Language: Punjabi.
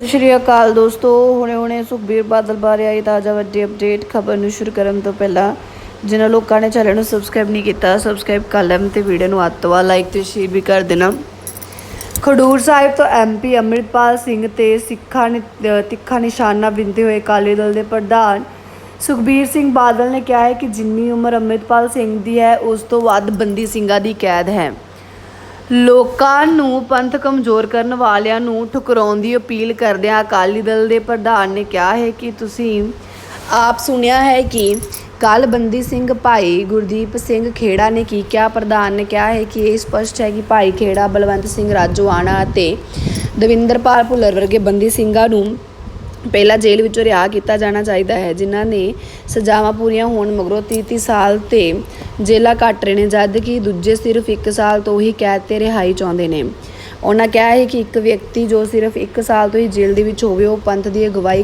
ਸਤਿ ਸ਼੍ਰੀ ਅਕਾਲ ਦੋਸਤੋ, ਹੁਣੇ ਹੁਣੇ ਸੁਖਬੀਰ ਬਾਦਲ ਬਾਰੇ ਆਈ ਤਾਜ਼ਾ ਵੱਡੀ ਅਪਡੇਟ ਖਬਰ ਨੂੰ ਸ਼ੁਰੂ ਕਰਨ ਤੋਂ ਪਹਿਲਾਂ ਜਿਨ੍ਹਾਂ ਲੋਕਾਂ ਨੇ ਚੈਨਲ ਨੂੰ ਸਬਸਕ੍ਰਾਈਬ ਨਹੀਂ ਕੀਤਾ ਸਬਸਕ੍ਰਾਈਬ ਕਰ ਲੈਣ ਤੇ ਵੀਡੀਓ ਨੂੰ ਅੱਤ ਤੋਂ ਬਾਅਦ ਲਾਈਕ ਤੇ ਸ਼ੇਅਰ ਵੀ ਕਰ ਦੇਣਾ। ਖਡੂਰ ਸਾਹਿਬ ਤੋਂ ਐਮਪੀ ਅੰਮ੍ਰਿਤਪਾਲ ਸਿੰਘ ਤੇ ਸਿੱਖਾਂ ਨੇ, ਤਿੱਖਾ ਨਿਸ਼ਾਨਾ ਬਿੰਦੇ ਹੋਏ ਅਕਾਲੀ ਦਲ ਦੇ ਪ੍ਰਧਾਨ ਸੁਖਬੀਰ ਸਿੰਘ ਬਾਦਲ ਨੇ ਕਿਹਾ ਹੈ ਕਿ ਜਿੰਨੀ ਉਮਰ ਅੰਮ੍ਰਿਤਪਾਲ ਸਿੰਘ ਦੀ ਹੈ, ਉਸ ਤੋਂ ਵੱਧ ਬੰਦੀ ਸਿੰਘਾਂ ਦੀ ਕੈਦ ਹੈ। ਲੋਕਾਂ ਨੂੰ ਪੰਥ ਕਮਜ਼ੋਰ ਕਰਨ ਵਾਲਿਆਂ ਨੂੰ ਠੁਕਰਾਉਣ ਦੀ ਅਪੀਲ ਕਰਦਿਆਂ ਅਕਾਲੀ ਦਲ ਦੇ ਪ੍ਰਧਾਨ ਨੇ ਕਿਹਾ ਹੈ ਕਿ ਤੁਸੀਂ ਆਪ ਸੁਣਿਆ ਹੈ ਕਿ ਕੱਲ੍ਹ ਬੰਦੀ ਸਿੰਘ ਭਾਈ ਗੁਰਦੀਪ ਸਿੰਘ ਖੇੜਾ ਨੇ ਕੀ ਕਿਹਾ। ਪ੍ਰਧਾਨ ਨੇ ਕਿਹਾ ਹੈ ਕਿ ਇਹ ਸਪਸ਼ਟ ਹੈ ਕਿ ਭਾਈ ਖੇੜਾ, ਬਲਵੰਤ ਸਿੰਘ ਰਾਜੋਆਣਾ ਅਤੇ ਦਵਿੰਦਰਪਾਲ ਭੁੱਲਰ ਵਰਗੇ ਬੰਦੀ ਸਿੰਘਾਂ ਨੂੰ ਪਹਿਲਾਂ ਜੇਲ੍ਹ ਵਿੱਚੋਂ ਰਿਹਾ ਕੀਤਾ ਜਾਣਾ ਚਾਹੀਦਾ ਹੈ, ਜਿਨ੍ਹਾਂ ਨੇ ਸਜ਼ਾਵਾਂ ਪੂਰੀਆਂ ਹੋਣ ਮਗਰੋਂ 30-30 ਸਾਲ ਤੇ ਜੇਲ੍ਹਾਂ ਕੱਟ ਰਹੇ ਨੇ, ਜਦ ਕਿ ਦੂਜੇ ਸਿਰਫ 1 ਸਾਲ ਤੋਂ ਹੀ ਕੈਦ ਤੇ ਰਿਹਾਈ ਚਾਹੁੰਦੇ ਨੇ। ਉਹਨਾਂ ਕਿਹਾ ਹੈ ਕਿ ਇੱਕ ਵਿਅਕਤੀ ਜੋ ਸਿਰਫ 1 ਸਾਲ ਤੋਂ ਹੀ ਜੇਲ੍ਹ ਦੇ ਵਿੱਚ ਹੋਵੇ, ਉਹ ਪੰਥ ਦੀ ਅਗਵਾਈ